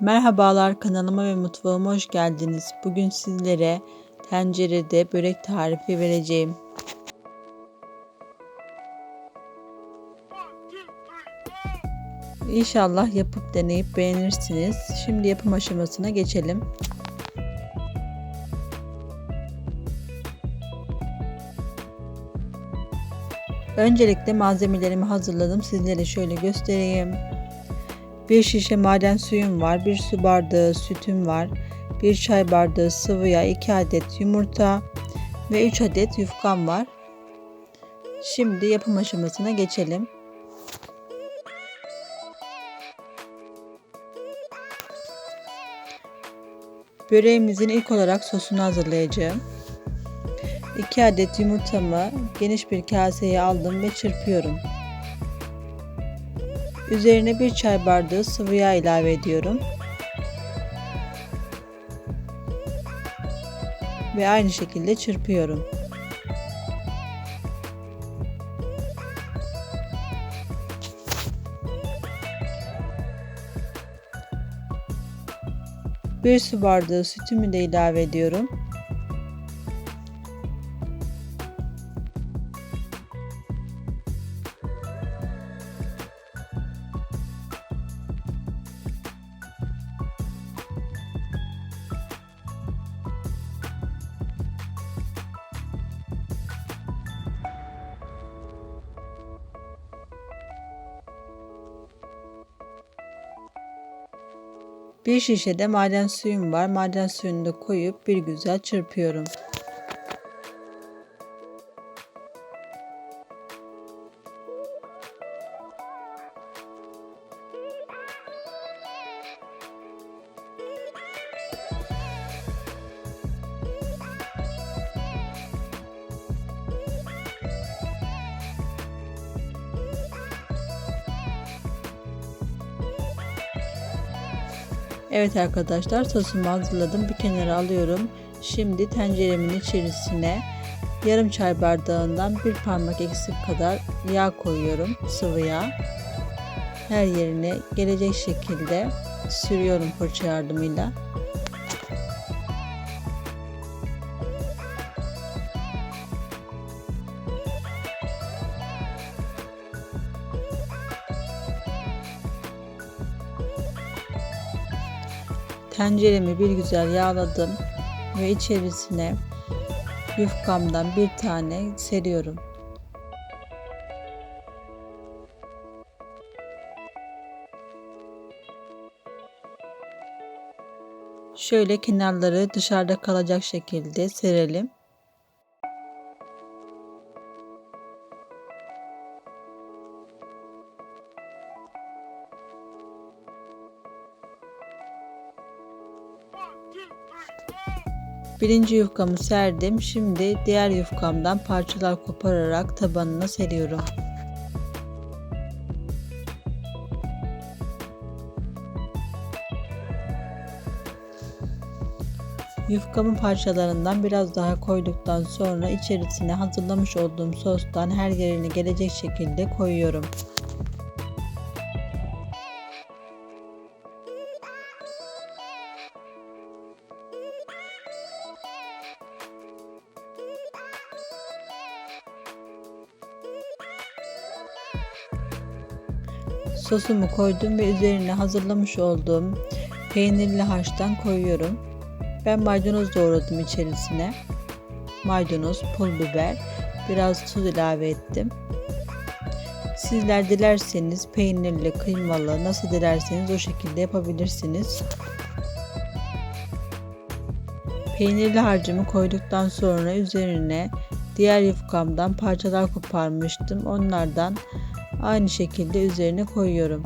Merhabalar kanalıma ve mutfağıma hoş geldiniz. Bugün sizlere tencerede börek tarifi vereceğim. İnşallah yapıp deneyip beğenirsiniz. Şimdi yapım aşamasına geçelim. Öncelikle malzemelerimi hazırladım. Sizlere şöyle göstereyim. Bir şişe maden suyum var. Bir su bardağı sütüm var. Bir çay bardağı sıvı yağ, 2 adet yumurta ve 3 adet yufkam var. Şimdi yapım aşamasına geçelim. Böreğimizin ilk olarak sosunu hazırlayacağım. 2 adet yumurtamı geniş bir kaseye aldım ve çırpıyorum. Üzerine bir çay bardağı sıvı yağ ilave ediyorum. Ve aynı şekilde çırpıyorum. Bir su bardağı sütümü de ilave ediyorum. Bir şişede maden suyum var. Maden suyunu da koyup bir güzel çırpıyorum. Evet arkadaşlar sosumu hazırladım. Bir kenara alıyorum. Şimdi tenceremin içerisine yarım çay bardağından bir parmak eksik kadar yağ koyuyorum. Sıvı yağ. Her yerine gelecek şekilde sürüyorum fırça yardımıyla. Tenceremi bir güzel yağladım ve içerisine yufkamdan bir tane seriyorum. Şöyle kenarları dışarıda kalacak şekilde serelim. Birinci yufkamı serdim. Şimdi diğer yufkamdan parçalar kopararak tabanına seriyorum. Yufkamın parçalarından biraz daha koyduktan sonra içerisine hazırlamış olduğum sostan her yerine gelecek şekilde koyuyorum. Sosumu koydum ve üzerine hazırlamış olduğum peynirli harçtan koyuyorum. Ben maydanoz doğradım içerisine. Maydanoz, pul biber, biraz tuz ilave ettim. Sizler dilerseniz peynirli, kıymalı nasıl dilerseniz o şekilde yapabilirsiniz. Peynirli harcımı koyduktan sonra üzerine diğer yufkamdan parçalar koparmıştım. Onlardan aynı şekilde üzerine koyuyorum.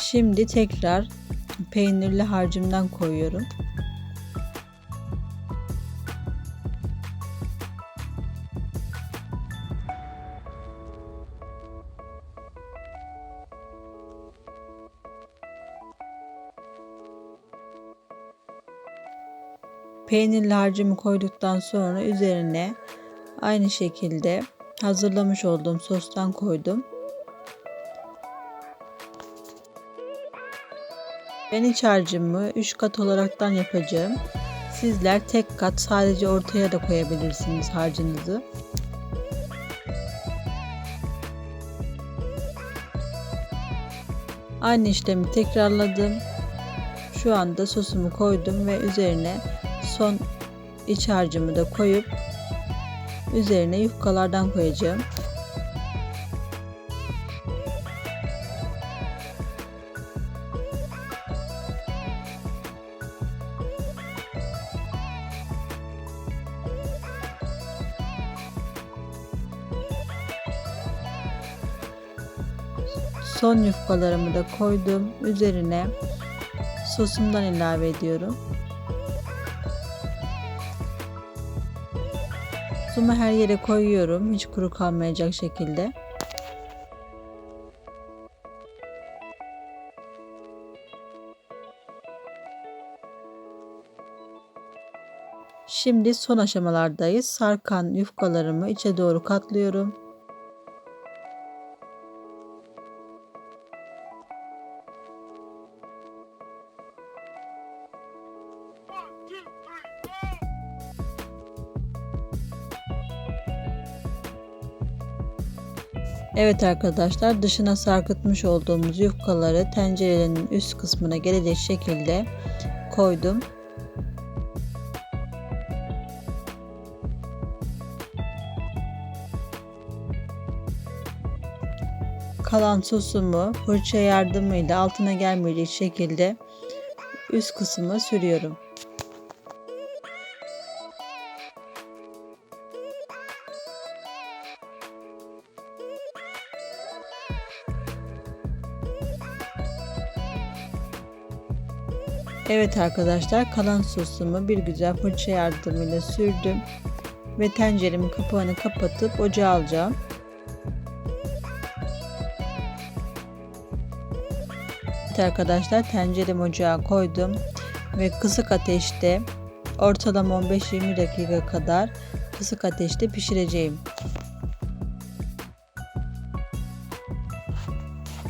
Şimdi tekrar peynirli harcımdan koyuyorum. Peynirli harcımı koyduktan sonra üzerine aynı şekilde hazırlamış olduğum sostan koydum. Ben iç harcımı 3 kat olaraktan yapacağım. Sizler tek kat sadece ortaya da koyabilirsiniz harcınızı. Aynı işlemi tekrarladım. Şu anda sosumu koydum ve üzerine son iç harcımı da koyup üzerine yufkalardan koyacağım. Son yufkalarımı da koydum. Üzerine sosumdan ilave ediyorum. Sosumu her yere koyuyorum. Hiç kuru kalmayacak şekilde. Şimdi son aşamalardayız. Sarkan yufkalarımı içe doğru katlıyorum. Evet arkadaşlar dışına sarkıtmış olduğumuz yufkaları tencerenin üst kısmına gelecek şekilde koydum. Kalan sosumu fırça yardımıyla altına gelmeyecek şekilde üst kısmı sürüyorum. Evet arkadaşlar kalan sosumu bir güzel fırça yardımıyla sürdüm ve tenceremin kapağını kapatıp ocağa alacağım. Evet arkadaşlar tenceremi ocağa koydum ve kısık ateşte ortalama 15-20 dakika kadar kısık ateşte pişireceğim.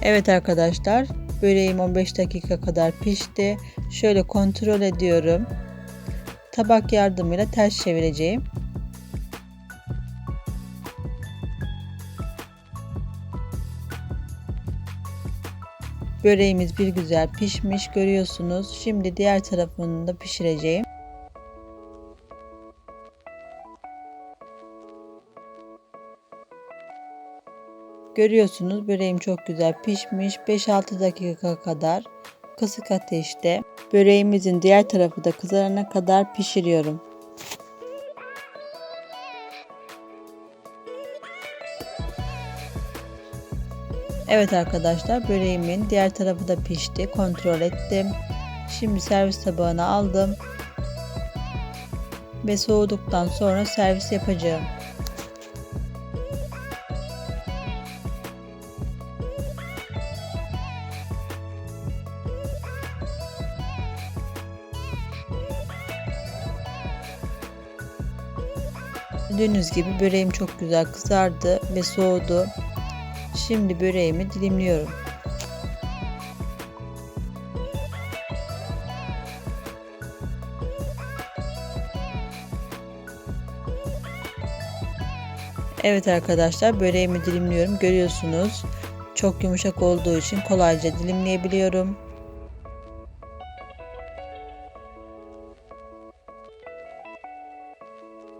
Evet arkadaşlar böreğim 15 dakika kadar pişti. Şöyle kontrol ediyorum. Tabak yardımıyla ters çevireceğim. Böreğimiz bir güzel pişmiş görüyorsunuz. Şimdi diğer tarafını da pişireceğim. Görüyorsunuz böreğim çok güzel pişmiş. 5-6 dakika kadar kısık ateşte böreğimizin diğer tarafı da kızarana kadar pişiriyorum. Evet arkadaşlar böreğimin diğer tarafı da pişti. Kontrol ettim. Şimdi servis tabağına aldım. Ve soğuduktan sonra servis yapacağım. Gördüğünüz gibi böreğim çok güzel kızardı ve soğudu. Şimdi böreğimi dilimliyorum. Evet arkadaşlar böreğimi dilimliyorum. Görüyorsunuz çok yumuşak olduğu için kolayca dilimleyebiliyorum.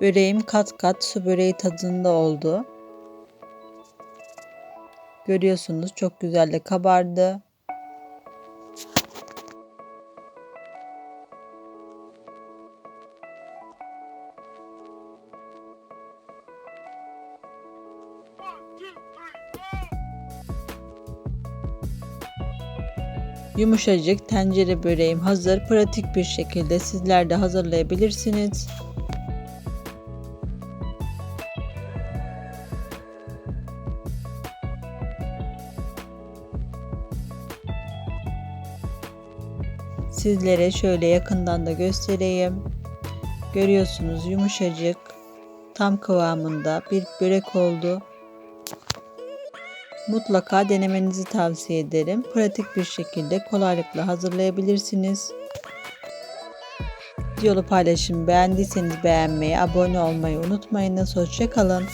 Böreğim kat kat su böreği tadında oldu. Görüyorsunuz çok güzel de kabardı. Yumuşacık tencere böreğim hazır. Pratik bir şekilde sizler de hazırlayabilirsiniz. Sizlere şöyle yakından da göstereyim. Görüyorsunuz yumuşacık tam kıvamında bir börek oldu. Mutlaka denemenizi tavsiye ederim. Pratik bir şekilde kolaylıkla hazırlayabilirsiniz. Videolu paylaşımı beğendiyseniz beğenmeyi, abone olmayı unutmayınız. Hoşçakalın.